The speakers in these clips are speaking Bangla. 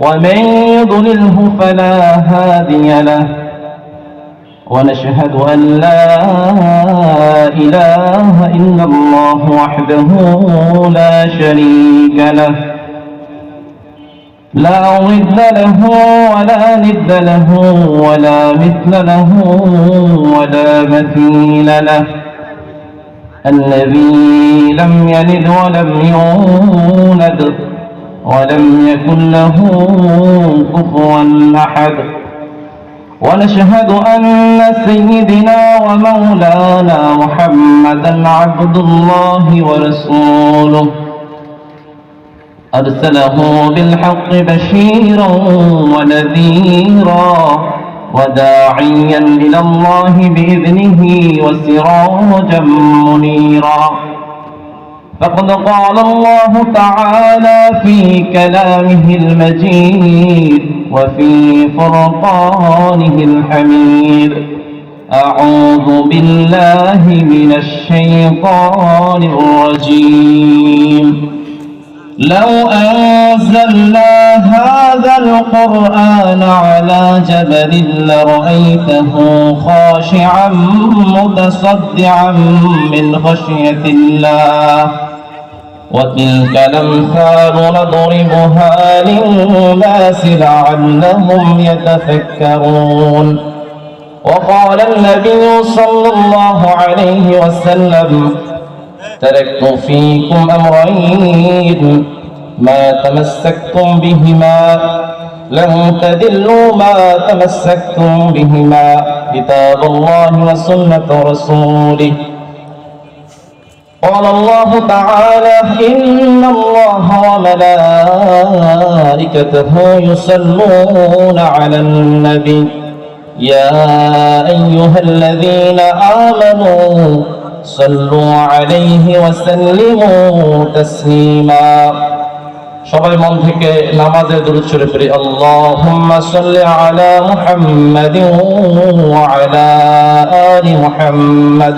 ومن يضلله فلا هادي له. ونشهد أن لا إله إلا الله وحده لا شريك له. لا ضد له ولا ند له ولا مثل له ولا مثيل له. الذي لم يلد ولم يولد. ولم يكن له كفوا أحد. ونشهد أن سيدنا ومولانا محمدا عبد الله ورسوله. أرسله بالحق بشيرا ونذيرا وداعيا إلى الله بإذنه وسراجا منيرا. فقد قال الله تعالى في كلامه المجيد وفي فرقانه الحميد. أعوذ بالله من الشيطان الرجيم. لو أنزلنا هذا القرآن على جبل لرأيته خاشعا متصدعا من خشية الله. وتلك الأمثال نضربها للناس لعلهم يتفكرون. وقال النبي صلى الله عليه وسلم تركت فيكم أمرين ما تمسكتم بهما لن تدلوا ما تمسكتم بهما كتاب الله وسنة رسوله. قال الله تعالى إن الله وملائكته يصلون على النبي يا أيها الذين آمنوا صلوا عليه وسلموا تسليما সবাই মন থেকে নামাজের দুরূদ শরীফ পড়ি আল্লাহুম্মা সাল্লি আলা মুহাম্মাদিন ওয়া আলা আলি মুহাম্মাদ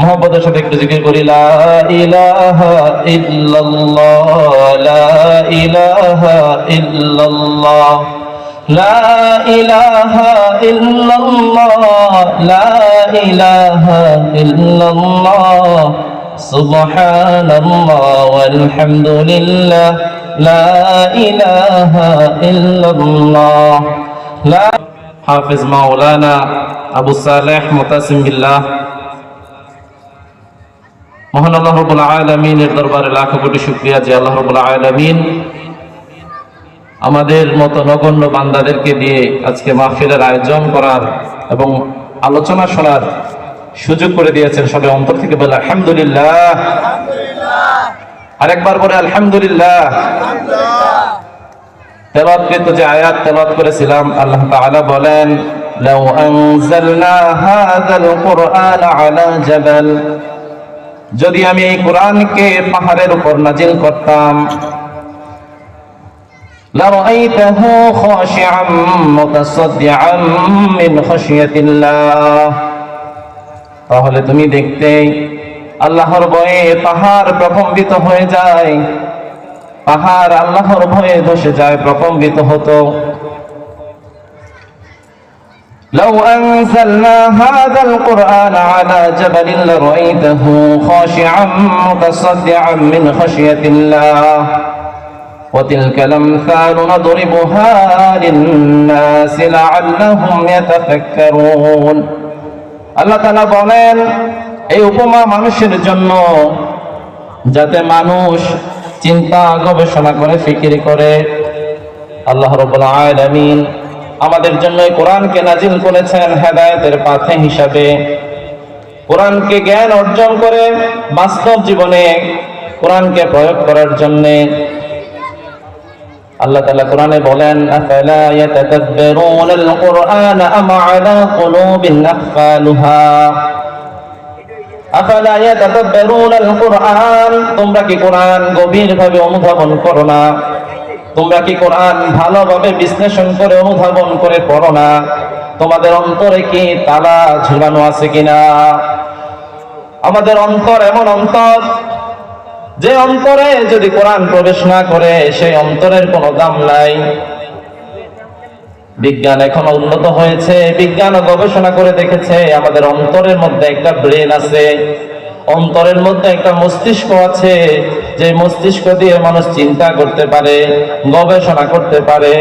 মোহাম্মদের সাথে একটু জিকির করি, লা ইলাহা ইল্লাল্লাহ, লা ইলাহা ইল্লাল্লাহ, লা ইলাহা ইল্লাল্লাহ, লা ইলাহা ইল্লাল্লাহ, সুবহানাল্লাহ ওয়ালহামদুলিল্লাহ, লা ইলাহা ইল্লাল্লাহ, লা হাফিজ মাওলানা আবু সালেহ মুতাসিম বিল্লাহ মহান আল্লাহ রবুল আলমিনের দরবারে লাখো কোটি শুক্রিয়া যে আল্লাহ রবুল আলমিন আমাদের মতো নগণ্য বান্দাদেরকে দিয়ে আজকে মাহফিলের আয়োজন করার এবং আলোচনা শোনার সুযোগ করে দিয়েছেন সবাই অন্তর থেকে বলে আলহামদুলিল্লাহ আরেকবার বলে আলহামদুলিল্লাহ তেলাওয়াতকৃত যে আয়াত তেলাওয়াত করেছিলাম আল্লাহ তাআলা বলেন لو أنزلنا هذا القرآن على جبل যদি আমি এই কোরআনকে পাহাড়ের উপর নাজিল করতাম لرأيته خاشعا متصدعا من خشية الله তাহলে তুমি দেখতে আল্লাহর ভয়ে পাহাড় প্রকম্পিত হয়ে যায় পাহাড় আল্লাহর ভয়ে ধসে যায় প্রকম্পিত হতো لو أنزلنا هذا القرآن على جبل لرأيته خاشعا متصدعا من خشية الله وتلك الأمثال نضربها للناس لعلهم يتفكرون আল্লাহ তাআলা বলেন এই উপমা মানুষের জন্য যাতে মানুষ চিন্তা গবেষণা করে ফিকির করে আল্লাহ রব্বুল আলামিন আমাদের জন্য কোরআনকে নাজিল করেছেন হেদায়তের পাথে হিসাবে। কোরআনকে জ্ঞান অর্জন করে বাস্তব জীবনে কোরআনকে প্রয়োগ করার জন্য। আল্লাহ তাআলা কোরআনে বলেন তোমরা কি কোরআন গভীরভাবে অনুধাবন করো না? তোমরা কি কোরআন ভালোভাবে বিশ্লেষণ করে, অনুধাবন করে পড়ো না? তোমাদের অন্তরে কি তালা ঝুলানো আছে কিনা? আমাদের অন্তর এমন অন্তর, যে অন্তরে যদি কোরআন প্রবেশ না করে, সেই অন্তরের কোনো দাম নাই। বিজ্ঞান এখন উন্নত হয়েছে, বিজ্ঞান গবেষণা করে দেখেছে, আমাদের অন্তরের মধ্যে একটা ব্রেন আছে, অন্তরের মধ্যে একটা মস্তিষ্ক আছে যে মস্তিষ্ক দিয়ে মানুষ চিন্তা করতে পারে, গবেষণা করতে পারে।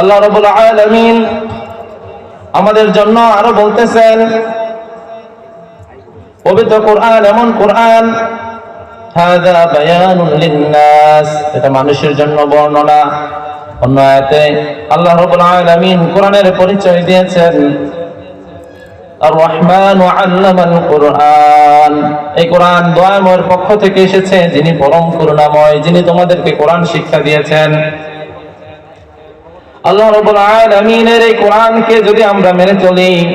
আল্লাহ রাব্বুল আলামিন আমাদের জন্য আরও বলতেছেন, পবিত্র কোরআন এমন কোরআন আল্লাহ আলামিন কোরআনের পরিচয় দিয়েছেন রহমান আমরা মেনে চলি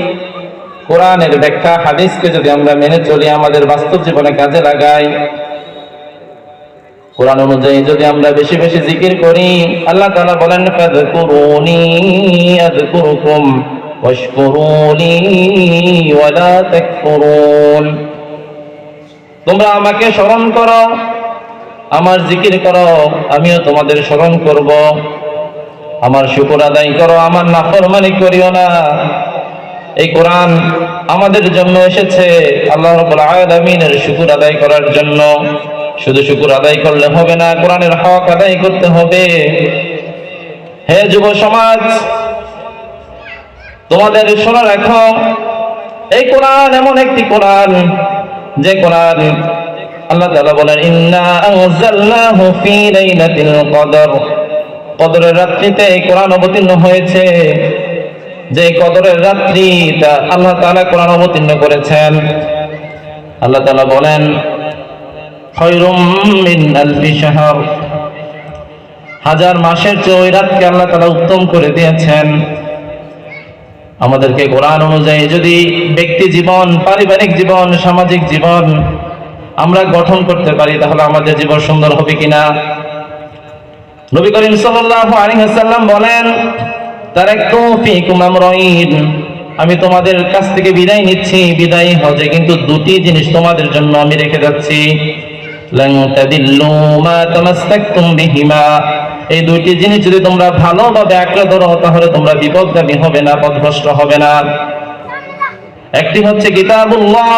ব্যাখ্যা, হাদিসকে যদি আমরা মেনে চলি, আমাদের বাস্তব জীবনে কাজে লাগাই, কোরআন অনুযায়ী যদি আমরা বেশি বেশি জিকির করি, আল্লাহ তাআলা বলেন তোমরা আমাকে স্মরণ করো, আমার জিকির করো, আমিও তোমাদের স্মরণ করব। আমার শুকর আদায় করো, আমার নাফরমানি করিও না। এই কোরআন আমাদের জন্য এসেছে আল্লাহ রাব্বুল আলামিনের শুকর আদায় করার জন্য। শুধু শুকর আদায় করলে হবে না, কোরআনের হক আদায় করতে হবে। হে যুব সমাজ তোমাদের শোনা রাখো, এই কোরআন এমন একটি কোরআন, যে কোরআন আল্লাহ তাআলা বলেন, ইন্না আনজালনাহু ফি লাইলাতিল কদর। কদরের রাত্রিতে এই কোরআন অবতীর্ণ হয়েছে। যে কদরের রাত্রি তা আল্লাহ তাআলা কোরআন অবতীর্ণ করেছেন। আল্লাহ তাআলা বলেন, খয়রুম মিন শাহর। হাজার মাসের চেয়ে ওই রাতকে আল্লাহ তাআলা উত্তম করে দিয়েছেন। আমাদেরকে কোরআন অনুযায়ী যদি ব্যক্তি জীবন, পারিবারিক জীবন, সামাজিক জীবন আমরা গঠন করতে পারি, তাহলে আমাদের জীবন সুন্দর হবে কিনা? নবী করিম সাল্লাল্লাহু আলাইহি ওয়াসাল্লাম বলেন তারাকতু ফীকুম আমরাইন। আমি তোমাদের কাছ থেকে বিদায় নিচ্ছি, বিদায় হজে, কিন্তু দুটি জিনিস তোমাদের জন্য আমি রেখে যাচ্ছি। লান তাদিল্লু মা বিহিমা। এই দুইটি জিনিস যদি তোমরা ভালোভাবে আঁকড়ে ধরো তাহলে তোমরা বিপদগামী হবে না, পথভ্রষ্ট হবে না। একটি হচ্ছে কিতাবুল্লাহ,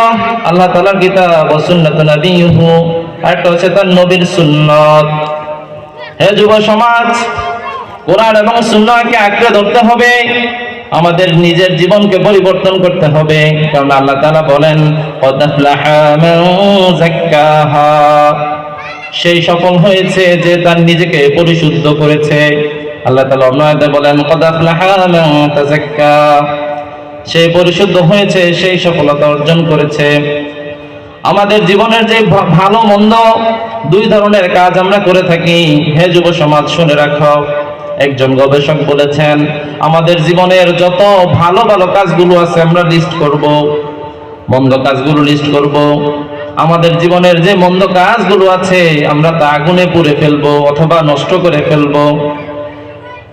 আল্লাহ তাআলার কিতাব ও আরেকটা হচ্ছে তার নবীর সুন্নাত। হে যুব সমাজ, কোরআন এবং সুন্নাহকে আঁকড়ে ধরতে হবে, আমাদের নিজের জীবনকে পরিবর্তন করতে হবে। কারণ আল্লাহ তাআলা বলেন সেই সফল হয়েছে যে তার নিজেকে পরিশুদ্ধ করেছে। আল্লাহ তাআলা অন্য বলেন সেই পরিশুদ্ধ হয়েছে, সেই সফলতা অর্জন করেছে। আমাদের জীবনের যে ভালো মন্দ দুই ধরনের কাজ আমরা করে থাকি। হে যুব সমাজ, শুনে রাখো। একজন গবেষক বলেছেন, আমাদের জীবনের যত ভালো ভালো কাজগুলো আছে, আমরা লিস্ট করব। মন্দ কাজগুলো লিস্ট করব। আমাদের জীবনের যে মন্দ কাজগুলো আছে, আমরা তা আগুনে পুড়ে ফেলব অথবা নষ্ট করে ফেলব।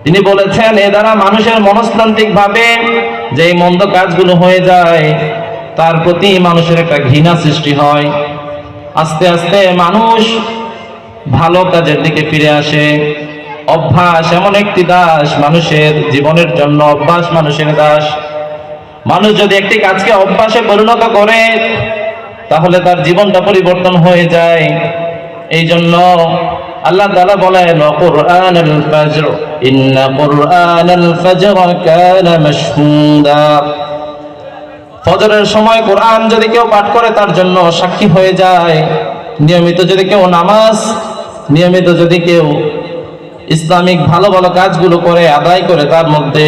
তিনি বলেছেন, এ দ্বারা মানুষের মনস্তান্ত্রিক ভাবে যে মন্দ কাজগুলো হয়ে যায়, তার প্রতি মানুষের একটা ঘৃণা সৃষ্টি হয়। আস্তে আস্তে মানুষ ভালো কাজের দিকে ফিরে আসে। অভ্যাস এমন একটি দাস, মানুষের জীবনের জন্য অভ্যাস মানুষের দাস। মানুষ যদি একটি কাজকে অভ্যাসে পরিণত করে তাহলে তার জীবনটা পরিবর্তন হয়ে যায়। এই জন্য আল্লাহ তাআলা বলেন ফজরের সময় কোরআন যদি কেউ পাঠ করে, তার জন্য সাক্ষী হয়ে যায়। নিয়মিত যদি কেউ নামাজ, নিয়মিত যদি কেউ ইসলামিক ভালো ভালো কাজগুলো করে, আদায় করে, তার মধ্যে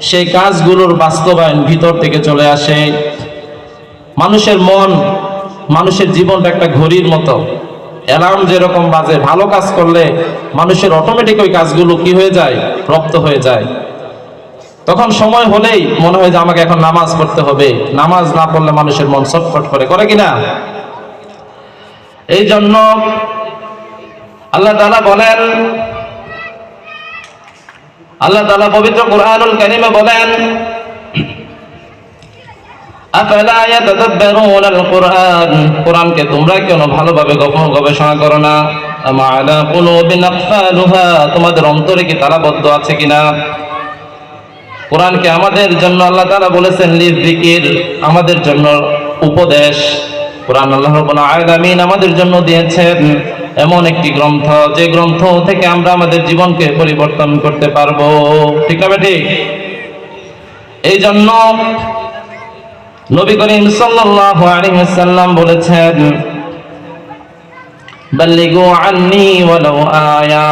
সেই কাজগুলোর বাস্তবায়ন ভিতর থেকে চলে আসে। মানুষের মন, মানুষের জীবনটা একটা ঘড়ির মতো। অ্যালার্ম যেরকম বাজে, ভালো কাজ করলে মানুষের অটোমেটিক ওই কাজগুলো কি হয়ে যায়? রপ্ত হয়ে যায়। তখন সময় হলেই মনে হয় যে আমাকে এখন নামাজ পড়তে হবে। নামাজ না পড়লে মানুষের মন ছটফট করে। করে কিনা? এই জন্য আল্লাহ তাআলা বলেন, আল্লাহ তাআলা পবিত্র কোরআনুল কারীমে বলেন আফালা ইয়াতাদাব্বারুনা আল কোরআন কোরআনকে তোমরা কেন ভালোভাবে গবেষণা করো না? তোমাদের অন্তরে কি তালাবদ্ধ আছে কিনা? কোরআনকে আমাদের জন্য আল্লাহ তারা বলেছেন লিযিকির আমাদের জন্য উপদেশ। কোরআন আল্লাহ আলামিন আমাদের জন্য দিয়েছেন। এমন একটি গ্রন্থ, যে গ্রন্থ থেকে আমরা আমাদের জীবনকে পরিবর্তন করতে পারব। ঠিক না ঠিক এই জন্য নবী করিম সাল্লাল্লাহু আলাইহি ওয়াসাল্লাম বলেছেন, বাল্লিগু আন্নি ওয়ালাউ আয়া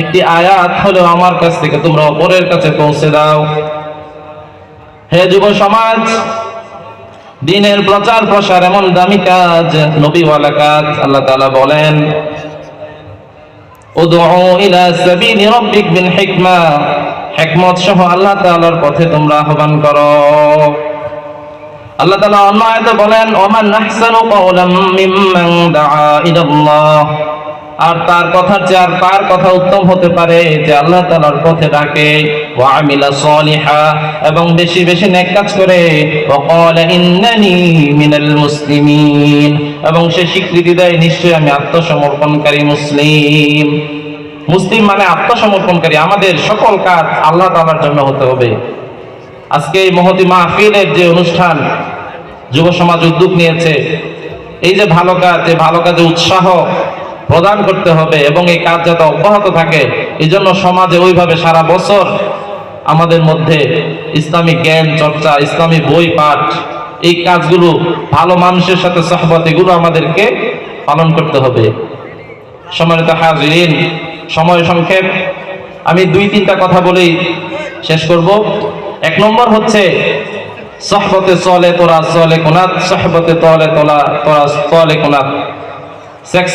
একটি আয়াত হলো আমার কাছ থেকে তোমরা অপরের কাছে পৌঁছে দাও। হে যুব সমাজ, দিনের প্রচার প্রসার এমন দামি কাজ নবীওয়ালা কাজ, আল্লাহ তাআলা বলেন, উদউ ইলা সাবিলি রাব্বিক বিল হিকমা হিকমত সহ আল্লাহ তাআলার পথে তোমরা আহ্বান করো। আল্লাহ তাআলা অন্য আয়াতে বলেন, ওমান আহসানু আর তার কথার চেয়ে আর তার কথা উত্তম হতে পারে যে, আল্লাহ তাআলার পথে ডাকে, ওয়া আমিলা সলিহা। এবং বেশি বেশি নেক কাজ করে, ওয়া ক্বালা ইন্নানি মিনাল মুসলিমিন। এবং সে স্বীকৃতি দেয়, নিশ্চয়ই আমি আত্মসমর্পণকারী মুসলিম। মুসলিম মানে আত্মসমর্পণকারী। আমাদের সকল কাজ আল্লাহ তালার জন্য হতে হবে। আজকে এই মহতি মাহফিলের যে অনুষ্ঠান যুব সমাজ উদ্যোগ নিয়েছে। এই যে ভালো কাজ এই ভালো কাজে উৎসাহ প্রদান করতে হবে এবং এই কাজ যাতে অব্যাহত থাকে, এই জন্য সমাজে ওইভাবে সারা বছর আমাদের মধ্যে ইসলামিক জ্ঞান চর্চা, ইসলামী বই পাঠ, এই কাজগুলো ভালো মানুষের সাথে সহবত, এগুলো আমাদেরকে পালন করতে হবে। সম্মানিত হাজিরিন, সময় সংক্ষেপ। আমি দুই তিনটা কথা বলেই শেষ করব। এক নম্বর হচ্ছে সহবতে চলে তোরা, চলে কোনাত, সহবতে তলে তোলা, তোরা চলে কোনাত। শেখ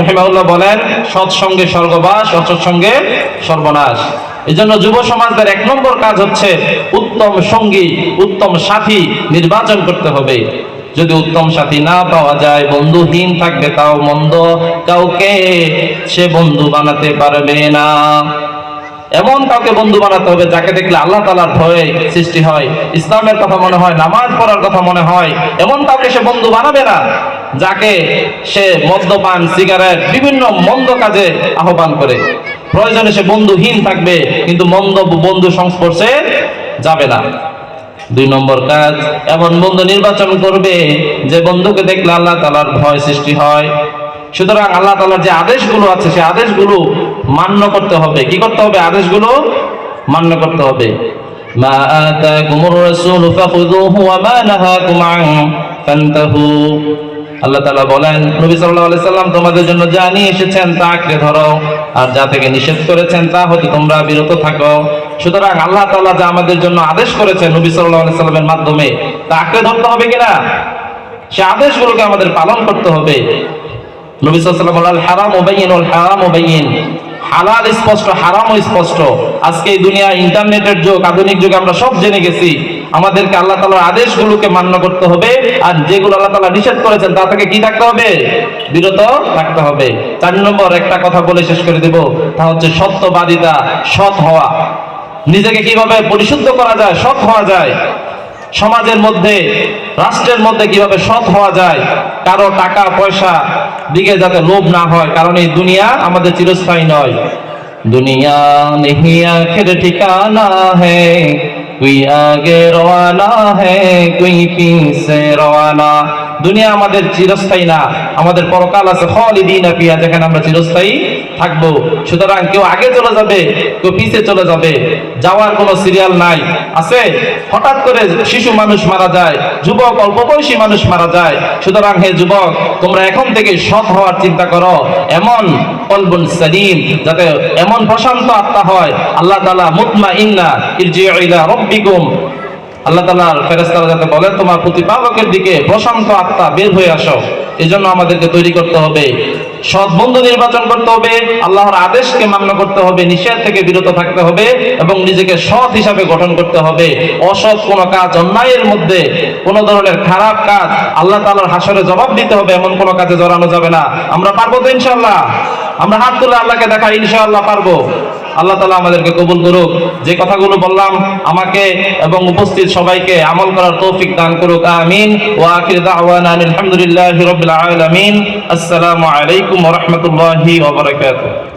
রহিমাউল্লাহ বলেন সৎসঙ্গে স্বর্গবাস অসৎসঙ্গে সর্বনাশ। এই জন্য যুব সমাজদের এক নম্বর কাজ হচ্ছে উত্তম সঙ্গী, উত্তম সাথী নির্বাচন করতে হবে। যদি উত্তম সাথী না পাওয়া যায়, বন্ধুহীন থাকবে তাও মন্দ, কাউকে সে বন্ধু বানাতে পারবে না। এমন কাউকে বন্ধু বানাতে হবে যাকে দেখলে আল্লাহ তালার ভয়ে সৃষ্টি হয়, ইসলামের কথা মনে হয়, নামাজ পড়ার কথা মনে হয়, এমন কাউকে সে বন্ধু বানাবে না যাকে সে মদ্যপান সিগারেট, বিভিন্ন মন্দ কাজে আহ্বান করে। প্রয়োজনে সে বন্ধুহীন থাকবে, কিন্তু মন্দ বন্ধু সংস্পর্শে যাবে না। দুই নম্বর কাজ, এমন বন্ধু নির্বাচন করবে যে বন্ধুকে দেখলে আল্লাহ তালার ভয় সৃষ্টি হয়। সুতরাং আল্লাহ তালার যে আদেশগুলো আছে, সে আদেশগুলো মান্য করতে হবে। কি করতে হবে? আদেশগুলো মান্য করতে হবে। আল্লাহ বলেন, নবী সাল্লাম তোমাদের জন্য যা নিয়ে এসেছেন ধরো, আর যা থেকে নিষেধ করেছেন তা তোমরা থাকো। সুতরাং আল্লাহ তাআলা যা আমাদের জন্য আদেশ করেছেন নবী সাল্লাল্লাহু সাল্লামের মাধ্যমে, তা আঁকড়ে ধরতে হবে কিনা? সে আদেশগুলোকে আমাদের পালন করতে হবে। নবী সাল্লাল্লাহু আলাইহি ওয়াসাল্লাম হারাম ওবাইন ওয়াল হারাম হালাল স্পষ্ট হারাম স্পষ্ট। আজকে এই দুনিয়া ইন্টারনেটের যুগ, আধুনিক যুগে আমরা সব জেনে গেছি। আমাদেরকে আল্লাহ তাআলার আদেশগুলোকে মান্য করতে হবে, আর যেগুলো আল্লাহ তাআলা নিষেধ করেছেন, তা থেকে কি থাকতে হবে? বিরত থাকতে হবে। চার নম্বর, একটা কথা বলে শেষ করে দেব, তা হচ্ছে সত্যবাদিতা, সৎ হওয়া। নিজেকে কীভাবে পরিশুদ্ধ করা যায়, সৎ হওয়া যায়? সমাজের মধ্যে, রাষ্ট্রের মধ্যে কীভাবে সৎ হওয়া যায়, কারও টাকা, পয়সা দিকে যাতে লোভ না হয়, কারণ এই দুনিয়া আমাদের চিরস্থায়ী নয়। দুনিয়া নেহি আখের ঠিকানা হে, কুই আগে রওয়ানা হে, কুই পিছে রওয়ানা। দুনিয়া আমাদের চিরস্থায়ী না, আমাদের পরকাল আছে খালিদিনা ফিহা, যেখানে আমরা চিরস্থায়ী থাকব। সুতরাং কেউ আগে চলে যাবে, কেউ পিছে চলে যাবে, যাওয়ার কোনো সিরিয়াল নাই। আছে, হঠাৎ করে শিশু মানুষ মারা যায়, যুবক অল্প বয়সী মানুষ মারা যায়। সুতরাং হে যুবক, তোমরা এখন থেকে সৎ হওয়ার চিন্তা করো। এমন কলবুন সালিম, যাতে এমন প্রশান্ত আত্মা হয়। আল্লাহ তালা মুতমা ইন্না ইরজিউ ইলা রাব্বিকুম। আল্লাহ তালার ফেরেস্তারা যাতে বলেন, তোমার প্রতিপালকের দিকে প্রশান্ত আত্মা বের হয়ে আসো। এই জন্য আমাদেরকে তৈরি করতে হবে, সৎ বন্ধু নির্বাচন করতে হবে, আল্লাহর আদেশকে মান্য করতে হবে, নিষেধ থেকে বিরত থাকতে হবে এবং নিজেকে সৎ হিসাবে গঠন করতে হবে। অসৎ কোনো কাজ, অন্যায়ের মধ্যে কোনো ধরনের খারাপ কাজ আল্লাহ তালার হাসরে জবাব দিতে হবে, এমন কোনো কাজে জড়ানো যাবে না। আমরা পারব তো ইনশাল্লাহ আমরা হাত তুলে আল্লাহকে দেখা ইনশাআল্লাহ পারব। আল্লাহ তালা আমাদেরকে কবুল করুক। যে কথাগুলো বললাম, আমাকে এবং উপস্থিত সবাইকে আমল করার তৌফিক দান করুক। আমিন। ও আখির দাওয়ানা আলহামদুলিল্লাহি আসসালামু আলাইকুম রহমতুল্লাহ